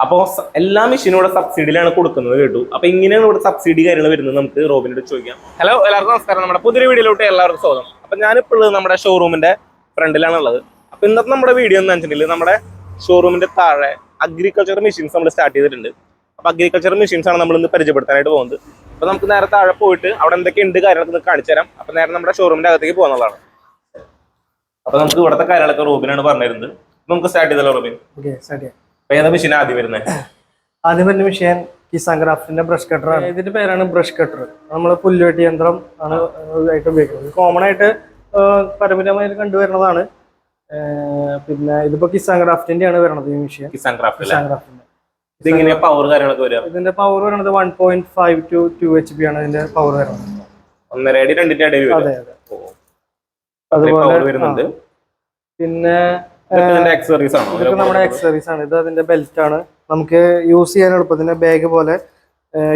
അപ്പോ സ- എല്ലാ മെഷീനും ഇവിടെ സബ്സിഡിയിലാണ് കൊടുക്കുന്നത് കേട്ടു. അപ്പൊ ഇങ്ങനെയാണ് ഇവിടെ സബ്സിഡി കാര്യങ്ങൾ വരുന്നത് നമുക്ക് റോബിനോട് ചോദിക്കാം. ഹലോ എല്ലാവർക്കും നമസ്കാരം. നമ്മുടെ പുതിയ വീഡിയോയിലോട്ട് എല്ലാവർക്കും സ്വാഗതം. അപ്പൊ ഉള്ളത് നമ്മുടെ ഷോറൂമിന്റെ ഫ്രണ്ടിലാണുള്ളത്. അപ്പൊ ഇന്നത്തെ നമ്മുടെ വീഡിയോ എന്ന് വെച്ചിട്ടുണ്ടെങ്കിൽ നമ്മുടെ ഷോറൂമിന്റെ താഴെ അഗ്രികൾച്ചർ മെഷീൻസ് നമ്മൾ സ്റ്റാർട്ട് ചെയ്തിട്ടുണ്ട്. അപ്പൊ അഗ്രികൾച്ചർ മെഷീൻസ് ആണ് നമ്മൾ ഇന്ന് പരിചയപ്പെടുത്താനായിട്ട് പോകുന്നത്. അപ്പൊ നമുക്ക് നേരെ താഴെ പോയിട്ട് അവിടെ എന്തൊക്കെ ഉണ്ട് കാര്യങ്ങളൊക്കെ കാണിച്ചു തരാം. അപ്പൊ നേരെ നമ്മുടെ ഷോറൂമിന്റെ അകത്തേക്ക് പോകുന്നതാണ് അപ്പൊ നമുക്ക് ഇവിടുത്തെ കാര്യങ്ങളൊക്കെ റോബിനാണ് പറഞ്ഞിരുന്നത്. നമുക്ക് സ്റ്റാർട്ട് ചെയ്തല്ലോ റോബിൻ. ഓക്കെ സ്റ്റാർട്ട് അപ്പൊ ഏതാ മെഷീൻ ആദ്യം വരുന്നത് ആദ്യം വരുന്ന മെഷീൻ കിസാൻ ക്രാഫ്റ്റിന്റെ ബ്രഷ് കട്ടർ ആണ്. ഇതിന്റെ പേരാണ് ബ്രഷ് കട്ടർ നമ്മൾ പുല്ലുവെട്ടി യന്ത്രം ആണ് ഇതായിട്ട് ഉപയോഗിക്കുന്നത്. കോമൺ ആയിട്ട് പരമ്പരമായി കണ്ടുവരുന്നതാണ് പിന്നെ ഇതിപ്പോ കിസാൻ ക്രാഫ്റ്റിന്റെ ആണ് വരുന്നത് ഈ മെഷീൻ കിസാൻ ഗ്രാഫ്റ്റ് കിസാൻ ക്രാഫ്റ്റിന്റെ ഇതിങ്ങനെ പവർ കാര്യങ്ങളൊക്കെ വരിക? ഇതിന്റെ പവർ വരുന്നത് one point five two two H P ആണ് ഇതിന്റെ പവർ വരുന്നത്. ഒന്നര അടി രണ്ടിന്റെ ഇടയിൽ അതെ അതെ. അതുപോലെ പിന്നെ ഇതൊക്കെ നമ്മുടെ അക്സറീസ് ആണ്. ഇത് അതിന്റെ ബെൽറ്റ് ആണ്. നമുക്ക് യൂസ് ചെയ്യാൻ എളുപ്പത്തിന് ബാഗ് പോലെ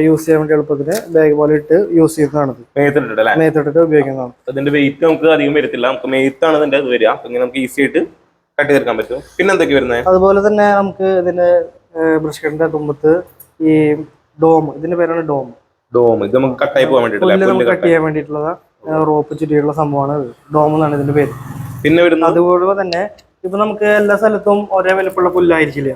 യൂസ് ചെയ്യാൻ വേണ്ടി എളുപ്പത്തിന് ബാഗ് പോലെ ഇട്ട് യൂസ് ചെയ്യുന്നതാണ് മേത്തിട്ടിട്ട് ഉപയോഗിക്കുന്നതാണ്. ഇതിന്റെ വെയിറ്റ് നമുക്ക് അധികം വരത്തില്ല. നമുക്ക് മേത്താണ് ഇതിന്റെ ഇത് വരിക. ഇങ്ങനെ നമുക്ക് ഈസി ആയിട്ട് കട്ട് ചെയ്തെടുക്കാൻ പറ്റും. പിന്നെ എന്തൊക്കെ വരുന്നത് അതുപോലെ തന്നെ നമുക്ക് ഇതിന്റെ ബ്രഷ്കറ്റിന്റെ തുമ്പത്ത് ഈ ഡോം. ഇതിന്റെ പേരാണ് ഡോം. ഡോം. ഇത് നമുക്ക് കട്ടായി പോകാൻ വേണ്ടിട്ടുള്ള കട്ട് ചെയ്യാൻ വേണ്ടിയിട്ടുള്ള റോപ്പ് ചുറ്റിയുള്ള സംഭവമാണ് ഡോം എന്നാണ് ഇതിന്റെ പേര്. പിന്നെ വരുന്നത്? അതുപോലെ തന്നെ ഇപ്പൊ നമുക്ക് എല്ലാ സ്ഥലത്തും ഒരേ വലുപ്പമുള്ള പുല്ലായിരിക്കില്ല.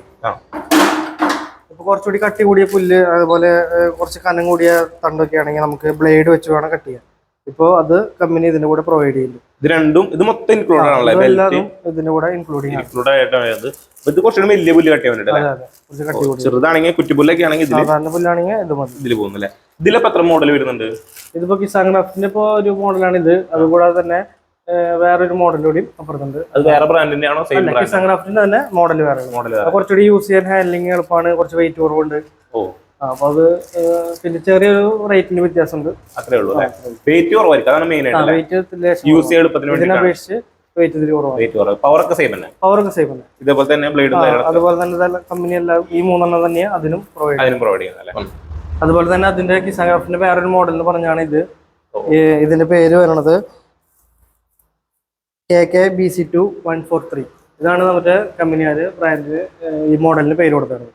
ഇപ്പൊ കുറച്ചുകൂടി കട്ടി കൂടിയ പുല്ല് അതുപോലെ കുറച്ച് കനം കൂടിയ തണ്ടൊക്കെ ആണെങ്കിൽ നമുക്ക് ബ്ലേഡ് വെച്ച് വേണം കട്ട് ചെയ്യാൻ. ഇപ്പൊ അത് കമ്പനി ഇതിന്റെ കൂടെ പ്രൊവൈഡ് ചെയ്യുന്നു. ഇത് രണ്ടും ഇത് മൊത്തം ഇൻക്ലൂഡ് ആണല്ലേ ഇതിന്റെ കൂടെ ഇൻക്ലൂഡ് ആയിട്ടാണ് ഇത് ഇത് കുറച്ചുകൂടി വലിയ പുല്ല് കട്ട് ചെയ്യാൻ ചെറുതാണെങ്കിൽ കുറ്റിപ്പുല്ലൊക്കെ ആണെങ്കിൽ ഇതിൽ സാധാരണ പുല്ലാണെങ്കിൽ ഇത് മതി. ഇതിൽ പോകുന്നല്ലേ? ഇതിലിപ്പോ എത്ര മോഡൽ വരുന്നുണ്ട്? ഇതിപ്പോ കിസാൻ ക്രാഫ്റ്റിന്റെ ഇപ്പോ ഒരു മോഡലാണ് ഇത് അതുകൂടാതെ തന്നെ വേറൊരു മോഡൽ കൂടിയും അപ്പുറത്തുണ്ട്. അത് വേറെ ബ്രാൻഡിന്റെ ആണോ സെയിം ബ്രാൻഡ് തന്നെ മോഡൽ വേറെ. മോഡൽ കുറച്ചുകൂടി യൂസ് ചെയ്യാൻ ഹാൻഡ്ലിംഗ് എളുപ്പമാണ് കുറച്ച് വെയിറ്റ് കുറവുണ്ട്. ഓ. അപ്പൊ അത് പിന്നെ ചെറിയൊരു റേറ്റിന് വ്യത്യാസമുണ്ട്. അത്രേ ഉള്ളൂ അല്ലേ? വെയിറ്റ് കുറവായിരിക്കും അതാണ് മെയിൻ ആയിട്ട് വെയിറ്റ് യൂസ് ചെയ്യാൻ എളുപ്പത്തിന് ഇതിനെ വേണ്ടിയിട്ടാണ്. അപേക്ഷിച്ച് വെയിറ്റ് ഇതിൽ കുറവാണ്. വെയിറ്റ് കുറവ്. പവർ ഒക്കെ സെയിം തന്നെ ഇതേപോലെ ബ്ലേഡും അതുപോലെ തന്നെ കമ്പനി എല്ലാം ഈ മൂന്നെണ്ണം തന്നെയാണ് അതിനും പ്രൊവൈഡ് അതിനും പ്രൊവൈഡ് ചെയ്യുന്നല്ലേ അതുപോലെ തന്നെ അതിന്റെ കിസാൻ ഗ്രാഫിന്റെ വേറൊരു മോഡൽ എന്ന് പറഞ്ഞാണ് ഇത് ഇതിന്റെ പേര് വരണത് K K B C two one four three ഇതാണ് നമ്മുടെ കമ്പനിയാർ ബ്രാൻഡ് ഈ മോഡലിന് പേര് കൊടുത്തത്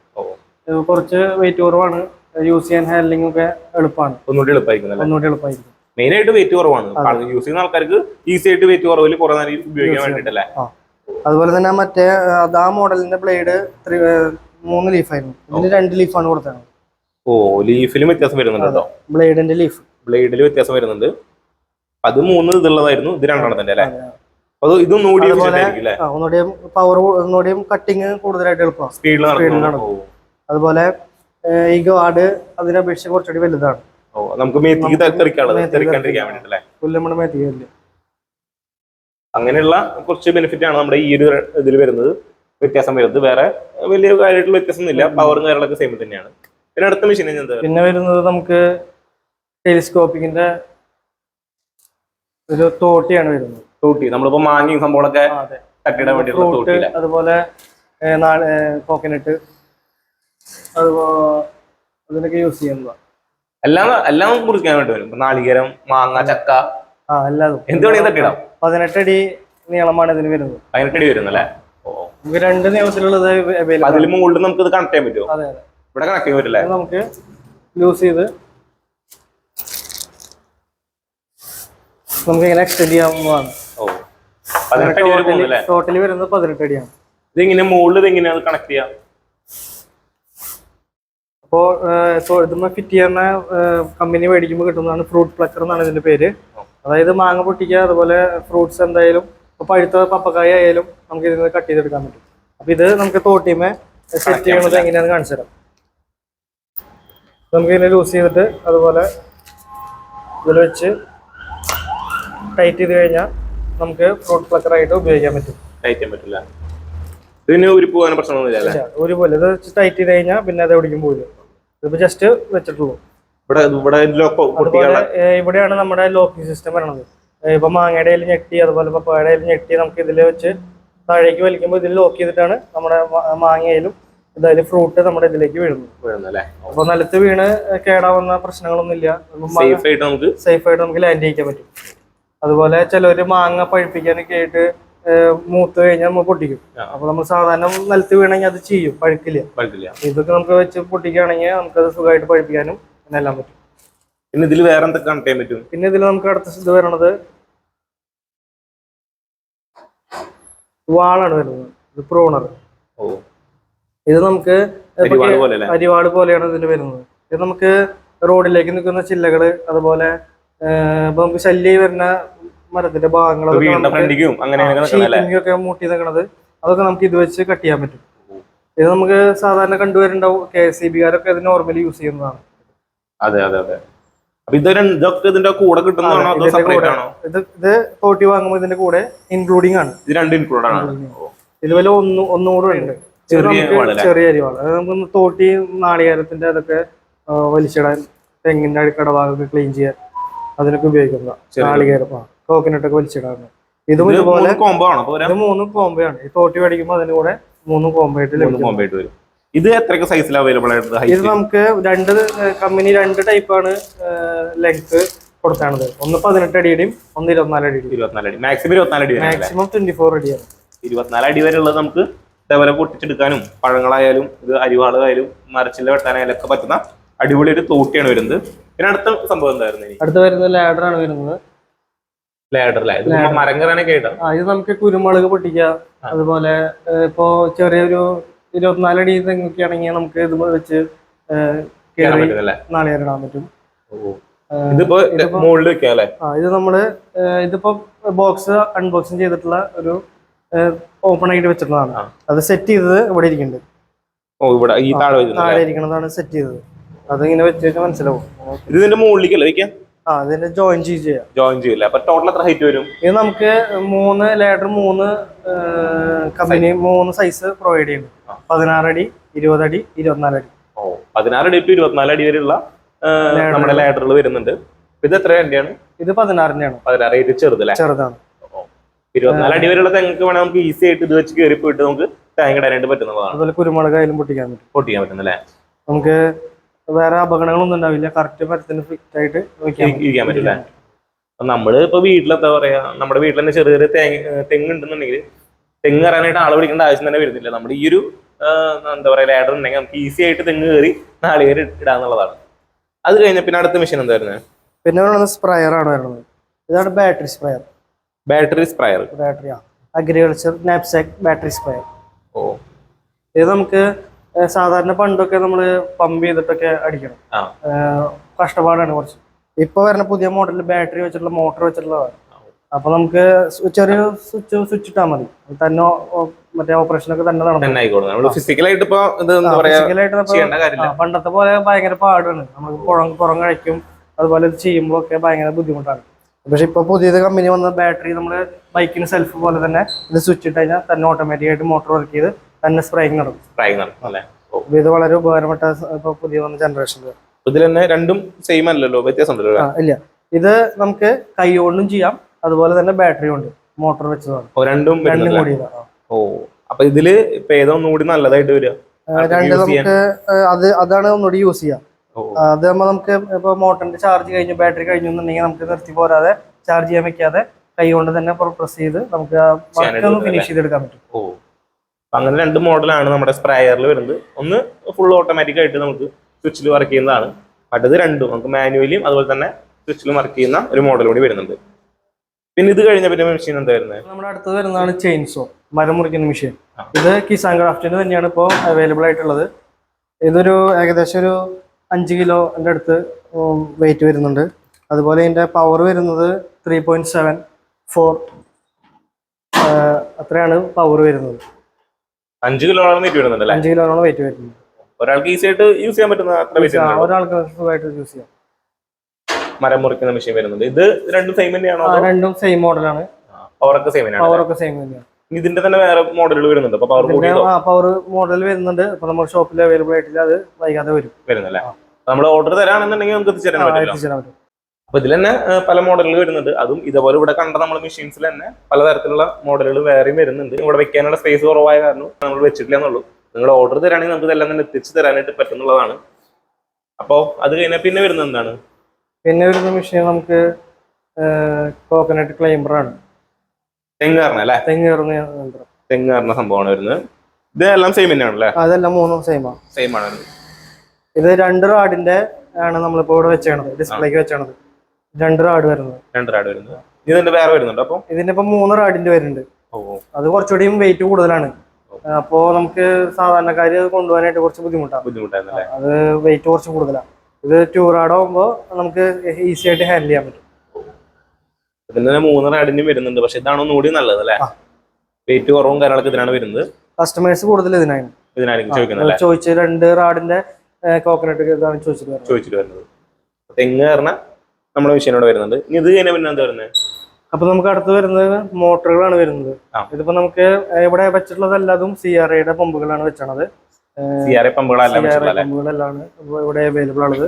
കുറച്ച് വെയിറ്റ് കുറവാണ്. യൂസ് ചെയ്യാൻ ഹാൻഡലിംഗ് ഒക്കെ എളുപ്പമാണ്. ഒന്നുകൂടി എളുപ്പമായിരിക്കും ഒന്നുകൂടി എളുപ്പമായിരിക്കും മെയിൻ ആയിട്ട് വെയിറ്റ് കുറവാണ്. യൂസ് ചെയ്യുന്ന ആൾക്കാർക്ക് ഈസി ആയിട്ട് വെയിറ്റ് കുറവിൽ കുറെ നേരം ഉപയോഗിക്കാൻ വേണ്ടിട്ടല്ലേ? അതുപോലെ തന്നെ മറ്റേ ആ, മോഡലിന്റെ ബ്ലേഡ് മൂന്ന് ലീഫായിരുന്നു ഇതിന് രണ്ട് ലീഫാണ് കൊടുത്തത്. ഓ ലീഫിലും വ്യത്യാസം വരുന്നുണ്ട് കേട്ടോ. ബ്ലേഡിന്റെ ലീഫ് ബ്ലേഡിൽ വ്യത്യാസം വരുന്നുണ്ട്. അത് മൂന്ന് ഇതുള്ളതായിരുന്നു. ഇത് രണ്ടെണ്ണത്തിന്റെ അല്ലേ ആ, ഒന്നുകൂടിയും പവർ ഒന്നുകൂടിയും കട്ടിങ് കൂടുതലായിട്ട് എളുപ്പമാണ് നടക്കും. അതുപോലെ ഈ ഗാർഡ് അതിനെ അപേക്ഷിച്ച് കുറച്ചുകൂടി വലുതാണ്. നമുക്ക് അങ്ങനെയുള്ള കുറച്ച് ബെനിഫിറ്റ് ആണ് നമ്മുടെ ഈ ഒരു ഇതിൽ വരുന്നത്. വ്യത്യാസം വരുന്നത്. വേറെ വലിയ കാര്യമായിട്ടുള്ള വ്യത്യാസം ഒന്നുമില്ല പവറും കാര്യങ്ങളൊക്കെ സെയിം തന്നെയാണ്. പിന്നെ അടുത്ത മെഷീൻ പിന്നെ വരുന്നത് നമുക്ക് ടെലിസ്കോപ്പിക്കിന്റെ ഒരു തോട്ടിയാണ് വരുന്നത്. തോട്ടി. നമ്മളിപ്പോ മാങ്ങയും സംഭവങ്ങളൊക്കെ തട്ടിയിടാൻ വേണ്ടിയിട്ടുള്ള അതുപോലെ കോക്കനട്ട് അതിനൊക്കെ യൂസ് ചെയ്യുന്നതാണ് എല്ലാം എല്ലാം മുറിക്കാൻ വേണ്ടി വരും. നാളികേരം മാങ്ങ ചക്ക. ആ എല്ലാതും. എന്ത് വേണമെങ്കിൽ തട്ടിടാം. പതിനെട്ടടി നീളമാണ് ഇതിന് വരുന്നത്. പതിനെട്ടടി വരുന്നല്ലേ? ഓ. നമുക്ക് രണ്ട് നീളത്തിലുള്ളത് അവൈലബിൾ അതിൽ മുകളിൽ നമുക്ക് ഇത് കണക്ട് ചെയ്യാൻ പറ്റുമോ? അതെ അതെ. ഇവിടെ കണക്ട് ചെയ്യാൻ പറ്റില്ല? നമുക്ക് യൂസ് ചെയ്ത് നമുക്ക് ഇങ്ങനെ എക്സ്റ്റെൻഡ് ചെയ്യാവുന്നതാണ്. ടോട്ടലി വരുന്നത് പതിനെട്ട് അടിയാണ്. ഇതെങ്ങനെ മുകളിൽ ഇതെങ്ങനെയാണ് കണക്ട് ചെയ്യാം. അപ്പോൾ ഇതുമ്മ ഫിറ്റ് ചെയ്യുന്ന കമ്പനി മേടിക്കുമ്പോൾ കിട്ടുന്നതാണ് ഫ്രൂട്ട് പ്ലക്കർ എന്നാണ് ഇതിന്റെ പേര്. അതായത് മാങ്ങ പൊട്ടിക്കുക അതുപോലെ ഫ്രൂട്ട്സ് എന്തായാലും ഇപ്പൊ പഴുത്ത പപ്പക്കായ ആയാലും നമുക്ക് ഇതിൽ നിന്ന് കട്ട് ചെയ്തെടുക്കാൻ പറ്റും. അപ്പൊ ഇത് നമുക്ക് തോട്ടിമേ സെറ്റ് ചെയ്യണത് എങ്ങനെയാണെന്ന് കാണിച്ചു തരാം. നമുക്ക് ഇതിനെ ലൂസ് ചെയ്തിട്ട് അതുപോലെ ഇതിൽ വെച്ച് ടൈറ്റ് ചെയ്ത് കഴിഞ്ഞാൽ നമുക്ക് ഫ്രൂട്ട് പ്ലക്കർ ആയിട്ട് ഉപയോഗിക്കാൻ പറ്റും. ടൈറ്റ് ചെയ്യാൻ പറ്റില്ല. ഇതിന് ഒരു പോകാൻ പ്രശ്നമൊന്നുമില്ല ഒരു പോലെ ഇത് ടൈറ്റ് ചെയ്ത് കഴിഞ്ഞാൽ പിന്നെ അത് എവിടേക്കും പോകില്ല ഇതിപ്പോ ജസ്റ്റ് വെച്ചിട്ടുള്ളൂ. ഇവിടെ ഇവിടെ അതുപോലെ ഇവിടെയാണ് നമ്മുടെ ലോക്കിംഗ് സിസ്റ്റം വരണത്. ഇപ്പൊ മാങ്ങയുടെ ഇല ഞെട്ടി അതുപോലെ പപ്പായുടെ ഇല ഞെട്ടി നമുക്ക് ഇതിൽ വെച്ച് താഴേക്ക് വലിക്കുമ്പോൾ ഇതിൽ ലോക്ക് ചെയ്തിട്ടാണ് നമ്മുടെ മാങ്ങയിലും ഇതായാലും ഫ്രൂട്ട് നമ്മുടെ ഇതിലേക്ക് വരുന്നല്ലേ അപ്പൊ നിലത്ത് വീണ് കേടാവുന്ന പ്രശ്നങ്ങളൊന്നും ഇല്ല സേഫ് ആയിട്ട് നമുക്ക് സേഫ് ആയിട്ട് നമുക്ക് ലാൻഡ് ചെയ്യിക്കാൻ പറ്റും. അതുപോലെ ചിലർ മാങ്ങ പഴുപ്പിക്കാനൊക്കെ ആയിട്ട് മൂത്ത് കഴിഞ്ഞാൽ നമ്മൾ പൊട്ടിക്കും. അപ്പൊ നമ്മൾ സാധാരണ നിലത്ത് വീണെങ്കിൽ അത് ചെയ്യും പഴുക്കില്ല. ഇതൊക്കെ നമുക്ക് വെച്ച് പൊട്ടിക്കുകയാണെങ്കിൽ നമുക്കത് സുഖമായിട്ട് പഴുപ്പിക്കാനും എല്ലാം പറ്റും. പിന്നെ ഇതിൽ വേറെ എന്തൊക്കെ കണക്ട് ചെയ്യാൻ പറ്റും? പിന്നെ ഇതിൽ നമുക്ക് അടുത്ത ഇത് വരണത് വാളാണ് വരുന്നത്. ഇത് പ്രോണർ. ഓ. ഇത് നമുക്ക് അരിവാൾ പോലെയാണ് ഇതിന് വരുന്നത്. ഇത് നമുക്ക് റോഡിലേക്ക് നിൽക്കുന്ന ചില്ലകൾ അതുപോലെ നമുക്ക് ശല്യം വരുന്ന മരത്തിന്റെ ഭാഗങ്ങളൊക്കെ ഒക്കെ മൂട്ടി നിൽക്കണത് അതൊക്കെ നമുക്ക് ഇത് വെച്ച് കട്ട് ചെയ്യാൻ പറ്റും. ഇത് നമുക്ക് സാധാരണ കണ്ടുവരുന്നുണ്ടാവും. കെ എസ് സി ബിക്കാരൊക്കെ ഇത് നോർമലി യൂസ് ചെയ്യുന്നതാണ്. അതെ അതെ അതെ. അപ്പൊ ഇത് ഇതിന്റെ കൂടെ ഇത് ഇത് തോട്ടി വാങ്ങുമ്പോൾ ഇതിന്റെ കൂടെ ഇൻക്ലൂഡിംഗ് ആണ്. ഇത് രണ്ട് ഇൻക്ലൂഡ് ആണ്. ഇതുപോലെ ഒന്ന് ഒന്നുകൂടെ ഉണ്ട്. ചെറിയ അരിവാൾ അത് നമുക്ക് തോട്ടി നാളികേരത്തിന്റെ അതൊക്കെ വലിച്ചിടാൻ തെങ്ങിന്റെ അടിക്കടഭാഗമൊക്കെ ക്ലീൻ ചെയ്യാൻ അതിനൊക്കെ ഉപയോഗിക്കുന്ന. നാളികേരം. കോക്കനട്ട് ഒക്കെ വലിച്ചിടാറുണ്ട്. ഇതും ഇത് ഇതുപോലെ മൂന്ന് കോംബോ ആണ്. ഇത് മൂന്ന് കോമ്പയാണ് ഈ തോട്ടി മേടിക്കുമ്പോൾ അതിന് കൂടെ മൂന്ന് കോംബോ ആയിട്ട് വരും. ഇത് എത്രയൊക്കെ സൈസിൽ അവൈലബിൾ ആയിട്ട് ഇത് നമുക്ക് രണ്ട് കമ്പനി രണ്ട് ടൈപ്പാണ് ലെങ്ത് കൊടുക്കാണത് ഒന്ന് പതിനെട്ട് അടിയുടെയും ഒന്ന് ഇരുപത്തിനാല് അടി ഇരുപത്തിനാല് അടി. മാക്സിമം ഇരുപത്തിനാല് അടി മാക്സിമം ട്വന്റി ഫോർ അടിയാണ്. ഇരുപത്തിനാല് അടി വരെ ഉള്ളത് നമുക്ക് ഇതേപോലെ പൊട്ടിച്ചെടുക്കാനും പഴങ്ങളായാലും ഇത് അരിവാളായാലും മരച്ചില്ല വെട്ടാനായാലും ഒക്കെ പറ്റുന്ന അടിപൊളി ഒരു തോട്ടിയാണ് വരുന്നത്. പിന്നെ അടുത്ത സംഭവം എന്തായിരുന്നു അടുത്ത് വരുന്നത് ലാഡർ ആണ് വരുന്നത്. ലാഡർ ഇത് മരം കയറാനൊക്കെ ആയിട്ടാ? ആ ഇത് നമുക്ക് കുരുമുളക് പൊട്ടിക്കാം അതുപോലെ ഇപ്പോ ചെറിയൊരു ഇരുപത്തിനാലടി തെങ്ങൊക്കെ ആണെങ്കിൽ നമുക്ക് ഇത് വെച്ച് കയറി നാളികേരം ഇടാൻ പറ്റും. ഇതിപ്പോ മുകളിൽ വെക്കാം അല്ലേ? ആ ഇത് നമ്മൾ ഇതിപ്പോ ബോക്സ് അൺബോക്സിങ് ചെയ്തിട്ടുള്ള ഒരു ഓപ്പൺ ആയിട്ട് വെച്ചിട്ടുള്ളതാണ്. അത് സെറ്റ് ചെയ്തത് ഇവിടെ ഇരിക്കുന്നുണ്ട്. ഓ ഇവിടെ ഈ താഴെ ഇരിക്കുന്നതാണ് സെറ്റ് ചെയ്തത്. അതിങ്ങനെ വെച്ച് കഴിഞ്ഞാൽ മനസ്സിലാവും. ഇത് ഇതിന്റെ മുകളിലേക്കല്ലേ വെക്കാം? ആ അതിന്റെ ജോയിൻ ചെയ്യാം ജോയിൻ ചെയ്യില്ല അപ്പൊ ടോട്ടൽ എത്ര ഹൈറ്റ് വരും? ഇത് നമുക്ക് മൂന്ന് ലേഡർ മൂന്ന് കമ്പനി മൂന്ന് സൈസ് പ്രൊവൈഡ് ചെയ്യുന്നു ആ. പതിനാറ് അടി ഇരുപത് അടി ഇരുപത്തിനാല് അടി ഓ പതിനാറ് അടി ടു ഇരുപത്തിനാല് അടി വരെയുള്ള നമ്മുടെ ലേഡറുകൾ വരുന്നുണ്ട്. ഇത് എത്ര അടിയാണ്? ഇത് പതിനാറിന്റെയാണ്. പതിനാറ് ഇത് ചെറുതല്ലേ ചെറുതാണ്. ഇരുപത്തിനാല് അടി വരെയുള്ള തെങ്ങൊക്കെ വേണമെങ്കിൽ നമുക്ക് ഈസി ആയിട്ട് ഇത് വെച്ച് കയറി പോയിട്ട് നമുക്ക് തേങ്ങ ഇടാനായിട്ട് പറ്റുന്നതാണ്. അതുപോലെ കുരുമുളക് ആയാലും പൊട്ടിക്കാൻ പറ്റും. പൊട്ടിക്കാൻ പറ്റുന്നല്ലേ? നമുക്ക് വേറെ അപകടങ്ങളൊന്നും ഉണ്ടാവില്ല. കറക്റ്റ് മരത്തിന് ഫിറ്റ് ആയിട്ട് ഇരിക്കാൻ പറ്റില്ല നമ്മൾ നമ്മൾ ഇപ്പൊ വീട്ടിലെന്താ പറയാ നമ്മുടെ വീട്ടിൽ തന്നെ ചെറിയ ചെറിയ തേങ്ങ തെങ്ങ് ഉണ്ടെന്നുണ്ടെങ്കിൽ തെങ്ങ് കയറാനായിട്ട് ആൾ വിളിക്കേണ്ട ആവശ്യം തന്നെ വരുന്നില്ല. നമ്മുടെ ഈ ഒരു എന്താ പറയാ ലാഡർ ഉണ്ടെങ്കിൽ നമുക്ക് ഈസി ആയിട്ട് തെങ്ങ് കയറി നാളികേറി ഇടാന്നുള്ളതാണ്. അത് കഴിഞ്ഞ പിന്നെ അടുത്ത മെഷീൻ എന്താ വരുന്നത് പിന്നെ പറയുന്നത് സ്പ്രയർ ആണ് വരുന്നത്. ഇതാണ് battery sprayer battery sprayer battery agriculture knapsack battery sprayer ഓ. ഇത് നമുക്ക് സാധാരണ പണ്ടൊക്കെ നമ്മൾ പമ്പ് ചെയ്തിട്ടൊക്കെ അടിക്കണം. കഷ്ടപ്പാടാണ് കുറച്ച്. ഇപ്പൊ വരുന്ന പുതിയ മോഡലിൽ ബാറ്ററി വെച്ചിട്ടുള്ള മോട്ടോർ വെച്ചിട്ടുള്ളതാണ്. അപ്പൊ നമുക്ക് ചെറിയ സ്വിച്ച് സ്വിച്ച് ഇട്ടാൽ മതി. തന്നെ മറ്റേ ഓപ്പറേഷൻ ഒക്കെ തന്നെ നടന്നു ഫിസിക്കലായിട്ട് ഇപ്പൊ പണ്ടത്തെ പോലെ ഭയങ്കര പാടാണ്. നമുക്ക് പുറം പുറം കഴിക്കും. അതുപോലെ ഇത് ചെയ്യുമ്പോഴൊക്കെ ഭയങ്കര ബുദ്ധിമുട്ടാണ്. പക്ഷെ ഇപ്പൊ പുതിയത് കമ്പനി വന്ന ബാറ്ററി നമ്മൾ ബൈക്കിന് സെൽഫ് പോലെ തന്നെ ഇത് സ്വിച്ച് ഇട്ട് കഴിഞ്ഞാൽ തന്നെ ഓട്ടോമാറ്റിക് ആയിട്ട് മോട്ടോർ വർക്ക് ചെയ്ത് തന്നെ സ്പ്രേയിങ് നടക്കും. ട്രൈ നടക്കും അല്ലേ? ഇത് വളരെ ഉപകാരപ്പെട്ട ഇപ്പൊ പുതിയ വന്ന ജനറേഷനിൽ ഇതിൽ തന്നെ രണ്ടും സെയിം അല്ലല്ലോ വ്യത്യാസം ഉണ്ടല്ലോ ഇല്ല. ഇത് നമുക്ക് കൈ കൊണ്ടും ചെയ്യാം അതുപോലെ തന്നെ ബാറ്ററി ഉണ്ട് മോട്ടോർ വെച്ചതാണ്. രണ്ടും രണ്ടും? കൂടി. ഓ അപ്പൊ ഇതിൽ ഇപ്പൊ ഏതോ ഒന്നുകൂടി നല്ലതായിട്ട് വരിക. രണ്ട് നമുക്ക് അത് അതാണ് ഒന്നുകൂടി യൂസ് ചെയ്യാം. അത് നമുക്ക് ഇപ്പൊ മോട്ടറിന്റെ ചാർജ് കഴിഞ്ഞു ബാറ്ററി കഴിഞ്ഞു എന്നുണ്ടെങ്കിൽ നമുക്ക് നിർത്തി പോരാതെ ചാർജ് ചെയ്യാൻ വെക്കാതെ കൈ കൊണ്ട് തന്നെ പ്രസ് ചെയ്ത് നമുക്ക് വർക്ക് ഫിനിഷ് ചെയ്തെടുക്കാൻ പറ്റും. ഓ. അപ്പൊ അങ്ങനെ രണ്ട് മോഡലാണ് നമ്മുടെ സ്പ്രേയറിൽ വരുന്നത്. ഒന്ന് ഫുൾ ഓട്ടോമാറ്റിക് ആയിട്ട് നമുക്ക് സ്വിച്ചിൽ വർക്ക് ചെയ്യുന്നതാണ്. മറ്റത് രണ്ടും നമുക്ക് മാനുവലിയും അതുപോലെ തന്നെ സ്വിച്ചിലും വർക്ക് ചെയ്യുന്ന ഒരു മോഡൽ കൂടി വരുന്നുണ്ട്. പിന്നെ ഇത് കഴിഞ്ഞ പിന്നെ മെഷീൻ എന്താ വരുന്നത് നമ്മുടെ അടുത്തത് വരുന്നതാണ് ചെയിൻസോ മരം മുറിക്കുന്ന മെഷീൻ ഇത് കിസാൻ ക്രാഫ്റ്റിന് തന്നെയാണ് ഇപ്പോൾ അവൈലബിൾ ആയിട്ടുള്ളത്. ഇതൊരു ഏകദേശം ഒരു അഞ്ച് കിലോന്റെ അടുത്ത് വെയിറ്റ് വരുന്നുണ്ട്. അതുപോലെ ഇതിന്റെ പവർ വരുന്നത് ത്രീ പോയിന്റ് സെവൻ ഫോർ അത്രയാണ് പവർ വരുന്നത്. അഞ്ച് കിലോളം വെയിറ്റ് വരുന്നുണ്ട് അല്ലേ അഞ്ച് കിലോയാണ് വെയിറ്റ് വരുന്നത് ഒരാൾക്ക് ഈസി ആയിട്ട് യൂസ് ചെയ്യാൻ പറ്റുന്ന അത്ര വെയിറ്റ് ഒരാൾക്ക് സുഖമായിട്ട് യൂസ് ചെയ്യാം. മരം മുറിക്കുന്ന മെഷീൻ വരുന്നുണ്ട്. ഇത് രണ്ടും സെയിം തന്നെയാണോ രണ്ടും സെയിം മോഡലാണ് പവറൊക്കെ സെയിം തന്നെയാണ് പവറൊക്കെ സെയിം തന്നെയാണ്. ഇതിന്റെ തന്നെ വേറെ മോഡലുകൾ വരുന്നുണ്ട്. അപ്പൊ പവർ പവർ മോഡൽ വരുന്നുണ്ട്. അപ്പൊ നമ്മുടെ ഷോപ്പിൽ അവൈലബിൾ ആയിട്ടില്ല. അത് വൈകാതെ വരും. വരുന്നല്ലേ? നമ്മൾ ഓർഡർ തരാണെന്നുണ്ടെങ്കിൽ നമുക്ക് എത്തിച്ചേരാൻ പറ്റും. അപ്പൊ ഇതിൽ തന്നെ പല മോഡലുകൾ വരുന്നുണ്ട്. അതും ഇതേപോലെ ഇവിടെ കണ്ട നമ്മൾ മെഷീൻസിൽ തന്നെ പലതരത്തിലുള്ള മോഡലുകൾ വേറെയും വരുന്നുണ്ട്. ഇവിടെ വെക്കാനുള്ള സ്പേസ് കുറവായ കാരണം നമ്മൾ വെച്ചിട്ടില്ല എന്നുള്ളൂ. നിങ്ങൾ ഓർഡർ തരാണെങ്കിൽ നമുക്ക് ഇതെല്ലാം തന്നെ എത്തിച്ച് തരാനായിട്ട് പറ്റുന്നുള്ളതാണ്. അപ്പോൾ അത് കഴിഞ്ഞാൽ പിന്നെ വരുന്നത് എന്താണ്? പിന്നെ വരുന്ന മെഷീൻ നമുക്ക് കോക്കനട്ട് ക്ലൈമർ ആണ്. തെങ്ങ് കയറണ അല്ലേ? തെങ്ങ് കയറുന്ന യന്ത്രം തെങ്ങ് കയറുന്ന സംഭവമാണ് വരുന്നത്. ഇതെല്ലാം സെയിം തന്നെയാണ് അല്ലേ? അതെല്ലാം മൂന്നും സെയിമാ സെയിം ആണ്. ഇത് രണ്ട് റാഡിന്റെ ആണ് നമ്മളിപ്പോ ഇവിടെ വെച്ചേണത് ഡിസ്പ്ലേക്ക് വെച്ചേണത് രണ്ട് റാഡ് വരുന്നത് രണ്ട് റാഡ് വരുന്നത് ഇതിന്റെ വേറെ വരുന്നുണ്ട് അപ്പൊ? ഇതിന്റെ ഇപ്പൊ മൂന്ന് റാഡിന്റെ വരുന്നുണ്ട്. അത് കുറച്ചുകൂടിയും വെയിറ്റ് കൂടുതലാണ്. അപ്പോ നമുക്ക് സാധാരണക്കാര് കൊണ്ടുപോകാനായിട്ട് കുറച്ച് ബുദ്ധിമുട്ടാണ്. അത് വെയിറ്റ് കുറച്ച് കൂടുതലാണ് ഇത് ടൂ റാഡ് ആകുമ്പോ നമുക്ക് ഈസി ആയിട്ട് ഹാൻഡിൽ ചെയ്യാൻ പറ്റും. ഇതിന് തന്നെ മൂന്ന് റാഡിനും വരുന്നുണ്ട്. പക്ഷെ ഇതാണ് ഒന്നുകൂടി നല്ലത് അല്ലേ വെയിറ്റ് കുറവും കാര്യങ്ങളൊക്കെ ഇതിനാണ് വരുന്നത്. കസ്റ്റമേഴ്സ് കൂടുതൽ ഇതിനാണ്. ഇതിനായിരിക്കും ചോദിച്ച് രണ്ട് റാഡിന്റെ കോക്കനട്ട് ചോദിച്ചിട്ട് ചോദിച്ചിട്ട് വരുന്നത്. തെങ്ങ് നമ്മുടെ മെഷീനോട് വരുന്നുണ്ട്. ഇനി ഇത് കഴിഞ്ഞാൽ പിന്നെ എന്താ വരുന്നത് അപ്പൊ നമുക്ക് അടുത്ത് വരുന്നത് മോട്ടറുകളാണ് വരുന്നത്. ഇതിപ്പോ നമുക്ക് ഇവിടെ വെച്ചിട്ടുള്ളതല്ലാതും സി ആർ ഐയുടെ പമ്പുകളാണ് വെച്ചണത്. സി ആർ ഐ പമ്പുകളെല്ലാം ഇവിടെ അവൈലബിൾ ആണത്.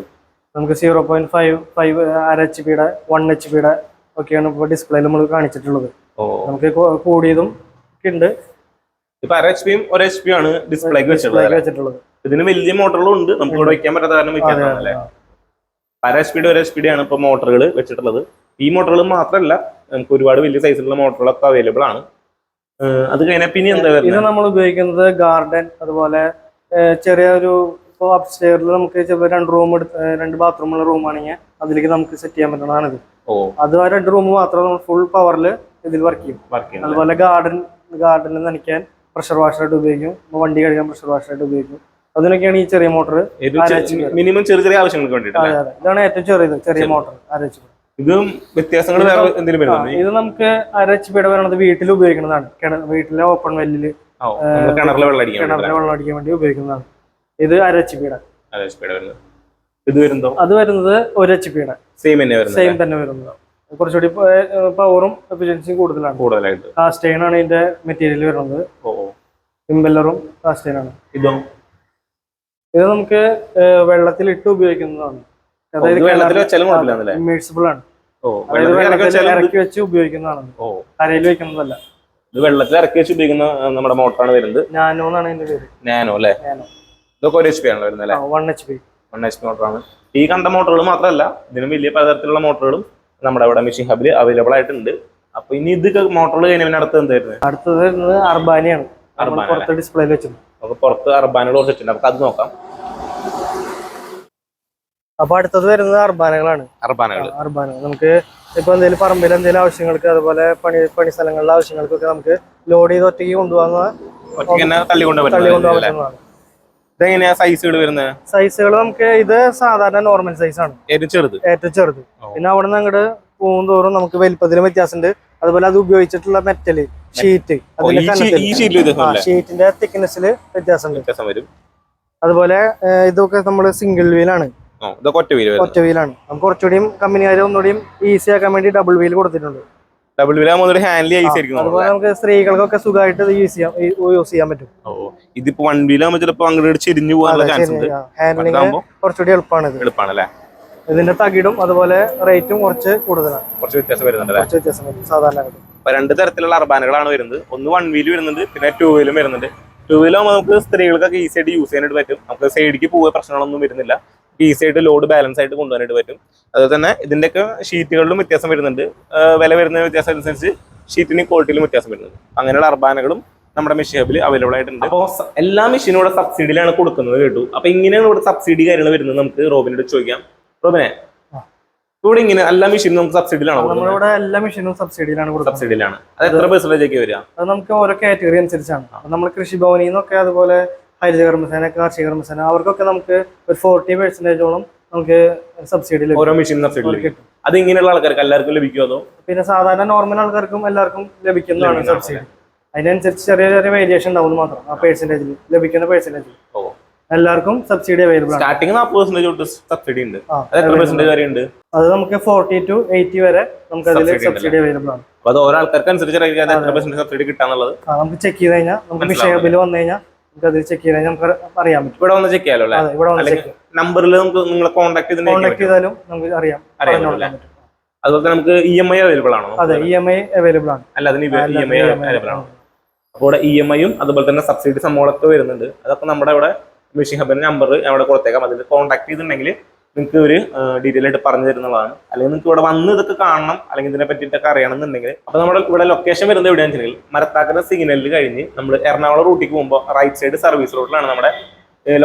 നമുക്ക് zero point five five R H പിയുടെ വൺ എച്ച് പിയുടെ ഒക്കെയാണ് ഇപ്പോൾ ഡിസ്പ്ലേയിൽ നമ്മൾ കാണിച്ചിട്ടുള്ളത്. നമുക്ക് കൂടിയതും ഒക്കെ ഉണ്ട്. ഇപ്പൊ അര എച്ച് പിയും ഒരു എച്ച് ആണ് ഡിസ്പ്ലേക്ക് വെച്ചിട്ടുള്ളത് ഇതിന് വലിയ മോട്ടറുകളും ഉണ്ട്. നമുക്ക് ഇവിടെ വെക്കാൻ പറ്റാത്ത കാരണം വെക്കാൻ അര എച്ച് പിയുടെ ഒരു എച്ച് പിയുടെ ആണ് ഇപ്പൊ മോട്ടറുകൾ വെച്ചിട്ടുള്ളത്. ഈ മോട്ടറുകൾ മാത്രമല്ല നമുക്ക് ഒരുപാട് വലിയ സൈസിലുള്ള മോട്ടറുകളൊക്കെ അവൈലബിൾ ആണ്. അത് കഴിഞ്ഞാൽ പിന്നെ എന്താ ഇത് നമ്മൾ ഉപയോഗിക്കുന്നത് ഗാർഡൻ അതുപോലെ ചെറിയ ഒരു ഇപ്പോൾ അപ്സ്റ്റെയറിൽ നമുക്ക് ചിലപ്പോൾ രണ്ട് റൂം എടുത്ത് രണ്ട് ബാത്റൂമുള്ള റൂം ആണെങ്കിൽ അതിലേക്ക് നമുക്ക് സെറ്റ് ചെയ്യാൻ പറ്റുന്നതാണിത്. ഓ. അത് ആ രണ്ട് റൂം മാത്രം നമ്മൾ ഫുൾ പവറിൽ ഇതിൽ വർക്ക് ചെയ്യും. വർക്ക് ചെയ്യും അതുപോലെ ഗാർഡൻ ഗാർഡനിൽ നനയ്ക്കാൻ പ്രഷർ വാഷറായിട്ട് ഉപയോഗിക്കും. വണ്ടി കഴുകാൻ പ്രഷർ വാഷറായിട്ട് ഉപയോഗിക്കും. അതിനൊക്കെയാണ് ഈ ചെറിയ മോട്ടർ മിനിമം ചെറിയ ചെറിയ ആവശ്യങ്ങൾക്ക് വേണ്ടിയിട്ട് അതെ ഇതാണ് ഏറ്റവും ചെറിയത് ചെറിയ മോട്ടർ അര എച്ച് ഇതും വ്യത്യാസങ്ങൾ വേറെ എന്തെങ്കിലും വരുന്നുണ്ട്? ഇത് നമുക്ക് അര എച്ച് പിയുടെ വരണത് വീട്ടിൽ ഉപയോഗിക്കുന്നതാണ്. വീട്ടിലെ ഓപ്പൺ വെല്ലിൽ കിണറിലെ വെള്ളം അടിക്കാൻ വേണ്ടി വേണ്ടി ഉപയോഗിക്കുന്നതാണ്. ഇത് അര എച്ച് പിയുടെ വരുന്നത്. ഇത് വരുന്നതോ? അത് വരുന്നത് ഒരു എച്ച് പിയുടെ സെയിം തന്നെ വരുന്നത് സെയിം തന്നെ വരുന്നത്. കുറച്ചുകൂടി പവറും എഫിഷ്യൻസിയും കൂടുതലാണ്. കൂടുതലായിട്ട്. കാസ്റ്റൈൻ ആണ് ഇതിന്റെ മെറ്റീരിയൽ വരുന്നത്. ഇമ്പല്ലറും കാസ്റ്റൈൻ ആണ്. ഇതോ? ഇത് നമുക്ക് വെള്ളത്തിൽ ഇട്ട് ഉപയോഗിക്കുന്നതാണ്. കുഴപ്പമില്ലാന്നല്ലേ ഇമേഴ്സിബിൾ ആണ്. ഇറക്കി വെച്ച് ഉപയോഗിക്കുന്നതാണ്. കരയിൽ വെക്കുന്നതല്ല. ഇത് വെള്ളത്തിൽ ഇറക്കി വെച്ച് ഉപയോഗിക്കുന്ന നമ്മുടെ മോട്ടറാണ് വരുന്നത്? നാനോ എന്നാണ് ഇതിന്റെ പേര്. നാനോ അല്ലേ? ഇതൊക്കെ ഒരു എച്ച് പി ആണല്ലോ വരുന്നത് അല്ലേ? One H P one H P മോട്ടറാണ്. ഈ കണ്ട മോട്ടറുകൾ മാത്രമല്ല ഇതിനും വലിയ പലതരത്തിലുള്ള മോട്ടറുകളും നമ്മുടെ അവിടെ മെഷീൻ ഹബിൽ അവൈലബിൾ ആയിട്ടുണ്ട്. അപ്പൊ ഇനി ഇത് മോട്ടറുകൾ കഴിഞ്ഞ അടുത്ത് എന്തായിരുന്നു അടുത്തത് വരുന്നത് അർബാനിയാണ്. പുറത്ത് ഡിസ്പ്ലേയിൽ വെച്ചത് നമുക്ക് പുറത്ത് അർബാനുകൾ കുറച്ചിട്ടുണ്ട് നമുക്ക് അത് നോക്കാം. അപ്പൊ അടുത്തത് വരുന്നത് അർബാനകളാണ്. അർബാനകൾ അർബാനകൾ. നമുക്ക് ഇപ്പൊ എന്തെങ്കിലും പറമ്പിൽ എന്തെങ്കിലും ആവശ്യങ്ങൾക്ക് അതുപോലെ പണി പണി സ്ഥലങ്ങളിലെ ആവശ്യങ്ങൾക്കൊക്കെ നമുക്ക് ലോഡ് ചെയ്ത് ഒറ്റയ്ക്ക് കൊണ്ടുപോകുന്ന തള്ളി കൊണ്ടുപോകാൻ പറ്റുന്നതാണ്. ഇതെങ്ങനെയാ സൈസുകൾ വരുന്നത്? സൈസുകൾ നമുക്ക് ഇത് സാധാരണ നോർമൽ സൈസ് ആണ്. ഏറ്റവും ചെറുത്. ഏറ്റവും ചെറുത്. പിന്നെ അവിടെ നിന്ന് അങ്ങോട്ട് പോകുന്തോറും നമുക്ക് വലിപ്പത്തിലും വ്യത്യാസമുണ്ട്. അതുപോലെ അത് ഉപയോഗിച്ചിട്ടുള്ള മെറ്റൽ ഷീറ്റ് ഷീറ്റിന്റെ തിക്നെസ്സിൽ വ്യത്യാസം വരും. അതുപോലെ ഇതൊക്കെ നമ്മൾ സിംഗിൾ വീലാണ് ഒറ്റ വീലാണ് നമുക്ക് കുറച്ചുകൂടിയും കമ്പനിക്കാര് ഒന്നുകൂടിയും ഈസി ആക്കാൻ വേണ്ടി ഡബിൾ വീൽ കൊടുത്തിട്ടുണ്ട്. ഡബിൾ ഹാൻഡിൽ ഈസി ആയിരിക്കും അതുപോലെ നമുക്ക് സ്ത്രീകൾക്കൊക്കെ സുഖമായിട്ട് യൂസ് ചെയ്യാം യൂസ് ചെയ്യാൻ പറ്റും. ഇതിപ്പോ വൺ വീലാകുമ്പോൾ ചിലപ്പോൾ അങ്ങോട്ട് ചെരിഞ്ഞു പോകാനുള്ള ചാൻസ് ഉണ്ട്. കുറച്ചുകൂടി എളുപ്പമാണ് എളുപ്പമാണ് അല്ലേ ഇതിന്റെ തകിടും അതുപോലെ റേറ്റും കുറച്ച് കൂടുതലാണ്. കുറച്ച് വ്യത്യാസം വരുന്നുണ്ട് കുറച്ച് വ്യത്യാസം വരും സാധാരണ അപ്പൊ രണ്ട് തരത്തിലുള്ള അർബാനുകളാണ് വരുന്നത്. ഒന്ന് വൺ വീൽ വരുന്നുണ്ട് പിന്നെ ടൂ വീലും വരുന്നുണ്ട്. ടൂ വീലാകുമ്പോൾ നമുക്ക് സ്ത്രീകൾക്കൊക്കെ ഈസി ആയിട്ട് യൂസ് ചെയ്യാനായിട്ട് പറ്റും. നമുക്ക് സൈഡിലേക്ക് പോയ പ്രശ്നങ്ങളൊന്നും വരുന്നില്ല. ഈസി ആയിട്ട് ലോഡ് ബാലൻസ് ആയിട്ട് കൊണ്ടുപോകാനായിട്ട് പറ്റും. അതുപോലെ തന്നെ ഇതിന്റെയൊക്കെ ഷീറ്റുകളിലും വ്യത്യാസം വരുന്നുണ്ട്. വില വരുന്ന വ്യത്യാസം അനുസരിച്ച് ഷീറ്റിന്റെ ക്വാളിറ്റിയിലും വ്യത്യാസം വരുന്നുണ്ട്. അങ്ങനെയുള്ള അർബാനകളും നമ്മുടെ മെഷീൻ ഹബിൽ അവൈലബിൾ ആയിട്ടുണ്ട്. അപ്പോൾ എല്ലാ മെഷീനും ഇവിടെ സബ്സിഡിയിലാണ് കൊടുക്കുന്നത് കേട്ടു. അപ്പോൾ ഇങ്ങനെയാണ് ഇവിടെ സബ്സിഡി കാര്യങ്ങൾ വരുന്നത് നമുക്ക് റോബിനോട് ചോദിക്കാം. റോബിനെ ഇവിടെ ഇങ്ങനെ എല്ലാ മെഷീനും നമുക്ക് സബ്സിഡിയിലാണ് നമ്മളിവിടെ എല്ലാ മെഷീനും സബ്സിഡിയിലാണ് സബ്സിഡിയിലാണ് അത് എത്ര പെർസെന്റേജ് ഒക്കെ വരിക? അത് നമുക്ക് ഓരോ കാറ്റഗറി അനുസരിച്ചാണ്. നമ്മൾ കൃഷിഭവനിൽ നിന്നൊക്കെ അതുപോലെ ഹരിത കർമ്മസേന കാർഷിക കർമ്മസേന അവർക്കൊക്കെ നമുക്ക് ഒരു ഫോർട്ടി പെർസെന്റേജോളം നമുക്ക് സബ്സിഡി ഓരോ മെഷീൻ സബ്സിഡി കിട്ടും. അത് ഇങ്ങനെയുള്ള ആൾക്കാർക്ക് എല്ലാവർക്കും ലഭിക്കുമോ അതോ? പിന്നെ സാധാരണ നോർമൽ ആൾക്കാർക്കും എല്ലാവർക്കും ലഭിക്കുന്നതാണ് സബ്സിഡി അതിനനുസരിച്ച് ചെറിയ ചെറിയ വേരിയേഷൻ ഉണ്ടാവും മാത്രം. ആ പേഴ്സന്റേജിൽ ലഭിക്കുന്ന പേഴ്സന്റേജിൽ ഓ. എല്ലാവർക്കും സബ്സിഡി അവൈലബിൾ ആണ്. സ്റ്റാർട്ടിങ് നാൽപ്പത് പെർസെന്റേജ് തൊട്ട് സബ്സിഡി ഉണ്ട്. ആ, അത് എത്ര പെർസെന്റേജ് വരെ ഉണ്ട് അത് നമുക്ക് ഫോർട്ടി ടു എയ്റ്റി വരെ നമുക്ക് അതിൽ Subsidy സബ്സിഡി അവൈലബിൾ ആണ്. അപ്പൊ അത് ഓരോ ആൾക്കാർക്ക് അനുസരിച്ച് അത് എത്ര പെർസെന്റേജ് സബ്സിഡി കിട്ടാന്നുള്ളത്. ആ, നമുക്ക് ചെക്ക് ചെയ്ത് കഴിഞ്ഞാൽ നമുക്ക് വിഷയ ബില്ല് വന്നു കഴിഞ്ഞാൽ നമുക്ക് അതിൽ ചെക്ക് ചെയ്ത് കഴിഞ്ഞാൽ നമുക്ക് അറിയാൻ പറ്റും. ഇവിടെ വന്ന് ചെക്ക് ചെയ്യാലോ അല്ലേ? അതെ ഇവിടെ വന്ന് അല്ലെങ്കിൽ ചെക്ക് നമ്പറിൽ നമുക്ക് നിങ്ങളെ കോൺടാക്ട് കോൺടാക്ട് ചെയ്തിട്ടുണ്ടെങ്കിൽ ചെയ്താലും നമുക്ക് അറിയാം. അറിയാൻ പറഞ്ഞു പറ്റും കൊടുക്കാൻ പറ്റും അതുപോലെ തന്നെ നമുക്ക് ഇ എം ഐ അവൈലബിൾ ആണോ? അതെ ഇ എം ഐ അവൈലബിൾ ആണ്. അല്ല അതിന് ഇ എം ഐ അവൈലബിൾ ആണോ? അപ്പോൾ ഇവിടെ ഇ എം ഐയും അതുപോലെ തന്നെ സബ്സിഡി സംഭവങ്ങളൊക്കെ വരുന്നുണ്ട്. അതൊക്കെ നമ്മുടെ ഇവിടെ മെഷീൻ ഹബിന്റെ നമ്പർ അവിടെ കൊടുത്തേക്കാം. അതിൽ കോൺടാക്ട് ചെയ്തിട്ടുണ്ടെങ്കിൽ നിങ്ങൾക്ക് ഒരു ഡീറ്റെയിൽ ആയിട്ട് പറഞ്ഞു തരുന്നതാണ്. അല്ലെങ്കിൽ നിങ്ങൾക്ക് ഇവിടെ വന്ന് ഇതൊക്കെ കാണണം. അല്ലെങ്കിൽ ഇതിനെ പറ്റിയിട്ടൊക്കെ അറിയണമെന്നുണ്ടെങ്കിൽ. അപ്പോൾ നമ്മുടെ ഇവിടെ ലൊക്കേഷൻ വരുന്നത് എവിടെയാണെന്ന് വെച്ചിട്ടുണ്ടെങ്കിൽ മരത്താക്കര സിഗ്നലിൽ കഴിഞ്ഞ് നമ്മൾ എറണാകുളം റൂട്ടിക്ക് പോകുമ്പോൾ റൈറ്റ് സൈഡ് സർവീസ് റോഡിലാണ് നമ്മുടെ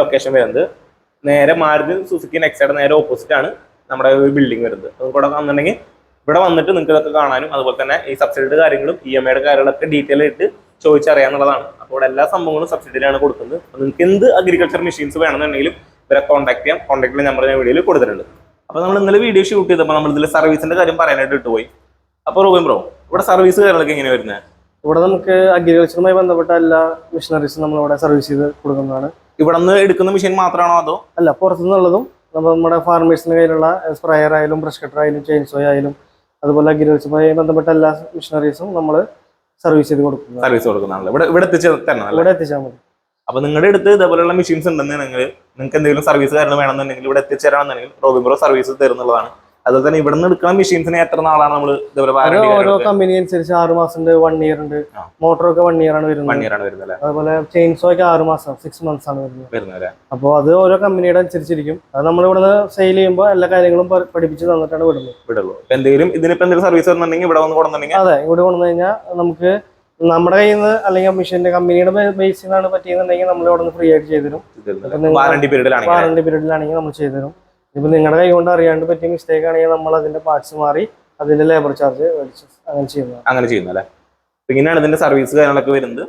ലൊക്കേഷൻ വരുന്നത്. നേരെ മാരുതി സുസുക്കി നെക്സൈഡ് നേരെ ഓപ്പോസിറ്റ് ആണ് നമ്മുടെ ബിൽഡിംഗ് വരുന്നത്. അപ്പോൾ ഇവിടെ വന്നിട്ടുണ്ടെങ്കിൽ ഇവിടെ വന്നിട്ട് നിങ്ങൾക്ക് ഇതൊക്കെ കാണാനും അതുപോലെ തന്നെ ഈ സബ്സിഡിയുടെ കാര്യങ്ങളും ഇ എം ഐയുടെ കാര്യങ്ങളൊക്കെ ഡീറ്റെയിൽ ആയിട്ട് ചോദിച്ചറിയാന്നുള്ളതാണ്. അപ്പോൾ ഇവിടെ എല്ലാ സംഭവങ്ങളും സബ്സിഡിയിലാണ് കൊടുക്കുന്നത്. നിങ്ങൾക്ക് എന്ത് അഗ്രികൾച്ചർ മെഷീൻസ് വേണമെന്നുണ്ടെങ്കിലും ഇവരെ കോൺടാക്ട് ചെയ്യാം. കോൺടാക്ട് നമ്പർ ഞാൻ വീഡിയോയിൽ കൊടുത്തിട്ടുണ്ട്. അപ്പോൾ നമ്മൾ ഇന്നലെ വീഡിയോ ഷൂട്ട് ചെയ്തപ്പോൾ നമ്മൾ ഇതിൽ സർവീസിന്റെ കാര്യം പറയാനായിട്ട് ഇട്ടുപോയി. അപ്പോൾ റൂബൻ ബ്രോ ഇവിടെ സർവീസ് കാര്യങ്ങളൊക്കെ എങ്ങനെ വരുന്നത്? ഇവിടെ നമുക്ക് അഗ്രികൾച്ചറുമായി ബന്ധപ്പെട്ട എല്ലാ മെഷീനറീസും നമ്മൾ ഇവിടെ സർവീസ് ചെയ്ത് കൊടുക്കുന്നതാണ്. ഇവിടെ നിന്ന് എടുക്കുന്ന മെഷീൻ മാത്രമാണോ അതോ? അല്ല പുറത്തുനിന്നുള്ളതും നമ്മൾ നമ്മുടെ ഫാർമേഴ്സിന്റെ കയ്യിലുള്ള സ്പ്രയർ ആയാലും ബ്രഷ് കട്ടർ ആയാലും ചെയിൻസോ ആയാലും അതുപോലെ അഗ്രികൾച്ചറുമായി ബന്ധപ്പെട്ട എല്ലാ മെഷീനറീസും നമ്മൾ സർവീസ് ചെയ്ത് കൊടുക്കുന്നത് സർവീസ് കൊടുക്കുന്നതാണല്ലോ. ഇവിടെ ഇവിടെ എത്തിച്ച് തരണം ഇവിടെ എത്തിച്ചാൽ മതി. അപ്പൊ നിങ്ങളുടെ അടുത്ത് ഇതേപോലെയുള്ള മെഷീൻസ് ഉണ്ടെന്നുണ്ടെങ്കിൽ നിങ്ങൾക്ക് എന്തെങ്കിലും സർവീസ് കാരണം വേണമെന്നുണ്ടെങ്കിൽ ഇവിടെ എത്തിച്ചേരാണെന്നുണ്ടെങ്കിൽ റോബിൻ ബ്രോ സർവീസ് തരുന്നതാണ് അതുപോലെ തന്നെ ഇവിടെ നിന്ന് എടുക്കുന്ന മെഷീൻസിന് എത്ര നാളാണ് നമ്മൾ ഇതേപോലെ ഓരോ കമ്പനി അനുസരിച്ച് ആറ് മാസം ഉണ്ട് വൺ ഇയർ ഉണ്ട്. മോട്ടോർ ഒക്കെ വൺ ഇയർ ആണ് വൺ വരുന്നത് ഇയർ ആണ് വരുന്നത് അതുപോലെ ചെയിൻസോ ഒക്കെ ആറ് മാസം സിക്സ് മന്ത്സ് ആണ് വരുന്നത്. വരുന്നത് അപ്പോൾ അത് ഓരോ കമ്പനിയുടെ അനുസരിച്ചിരിക്കും. അത് നമ്മൾ ഇവിടെ സെയിൽ ചെയ്യുമ്പോൾ എല്ലാ കാര്യങ്ങളും പഠിപ്പിച്ച് തന്നിട്ടാണ് വിടുന്നത്. വിടുള്ളൂ. എന്തെങ്കിലും ഇതിനിപ്പോ എന്തെങ്കിലും സർവീസ് വരുന്നുണ്ടെങ്കിൽ ഇവിടെ വന്ന് കൊടുക്കുന്നുണ്ടെങ്കിൽ അതെ ഇവിടെ കൊണ്ടുവന്നു കഴിഞ്ഞാൽ നമുക്ക് നമ്മുടെ കയ്യിൽ നിന്ന് അല്ലെങ്കിൽ മെഷീന്റെ കമ്പനിയുടെ ബേസിൽ നിന്നാണ് പറ്റിയെന്നുണ്ടെങ്കിൽ നമ്മൾ ഇവിടെ നിന്ന് ഫ്രീ ആയിട്ട് ചെയ്തു തരും വാറണ്ടി പീരീഡിലാണെങ്കിൽ നമ്മൾ ചെയ്തു തരും ഇപ്പൊ നിങ്ങളുടെ കൈ കൊണ്ട് അറിയാണ്ട് പറ്റിയ മിസ്റ്റേക്ക് ആണെങ്കിൽ നമ്മൾ അതിന്റെ പാർട്സ് മാറി അതിന്റെ ലേബർ ചാർജ് മേടിച്ച് അങ്ങനെ ചെയ്യുന്നത് അങ്ങനെ അപ്പൊ ഇങ്ങനെയാണ് ഇതിന്റെ സർവീസ് കാര്യങ്ങളൊക്കെ വരുന്നത്.